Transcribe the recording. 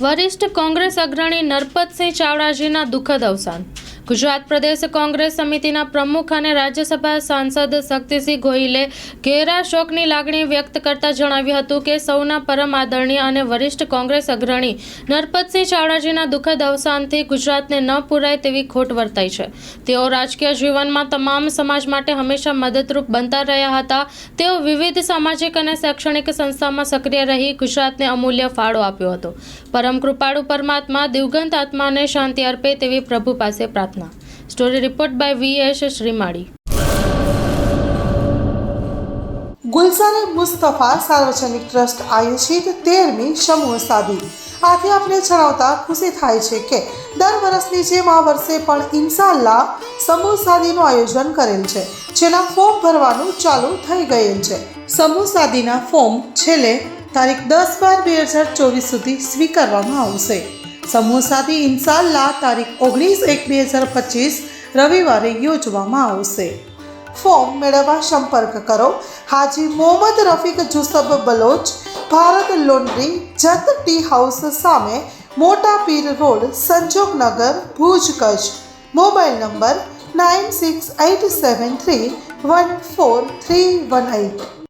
વરિષ્ઠ કોંગ્રેસ અગ્રણી નરપતસિંહ ચાવડાજીના દુઃખદ અવસાન ગુજરાત પ્રદેશ કોંગ્રેસ સમિતિના પ્રમુખ અને રાજ્યસભા સાંસદ શક્તિસિંહ ગોહિલે ઘેરા શોકની લાગણી વ્યક્ત કરતા જણાવ્યું હતું કે સૌના પરમ આદરણીય અને વરિષ્ઠ કોંગ્રેસ અગ્રણી નરપતસિંહ ચાવડાજીના દુઃખદ અવસાનથી ગુજરાતને ન પુરાય તેવી ખોટ વર્તાઈ છે. તેઓ રાજકીય જીવનમાં તમામ સમાજ માટે હંમેશા મદદરૂપ બનતા રહ્યા હતા. તેઓ વિવિધ સામાજિક અને શૈક્ષણિક સંસ્થામાં સક્રિય રહી ગુજરાતને અમૂલ્ય ફાળો આપ્યો હતો. પરમ કૃપાળુ પરમાત્મા દિવગંત આત્માને શાંતિ અર્પે તેવી પ્રભુ પાસે પ્રાર્થના story report by V S Shrimali Gulzare Mustafa સાર્વજનિક ટ્રસ્ટ આયોજિત તેરમી સમૂહ સાદી આથી આપણે જણાવતા ખુશી થાય છે કે દર વર્ષની જેમ આ વર્ષે પણ ઇન્શાલ્લાહ સમૂહ સાદીનું આયોજન કરેલ છે, જેના ફોર્મ ભરવાનું ચાલુ થઈ ગયેલ છે. સમૂહ સાદીના ફોર્મ છેલ્લે તારીખ દસ બાર બે હજાર ચોવીસ સુધી સ્વીકારવામાં આવશે. સમૂહ સાદી ઇન્શાલ્લાહ તારીખ ઓગણીસ એક બે હજાર પચીસ રવિવારે યોજવામાં આવશે. ફોર્મ મેળવવા સંપર્ક કરો. Haji Mohammad Rafiq Jusab Baloch, Bharat laundry, Jat tea house સામે Mota Pir road Sanjognagar Bhuj Kutch. Mobile number nine six eight seven three one four three one eight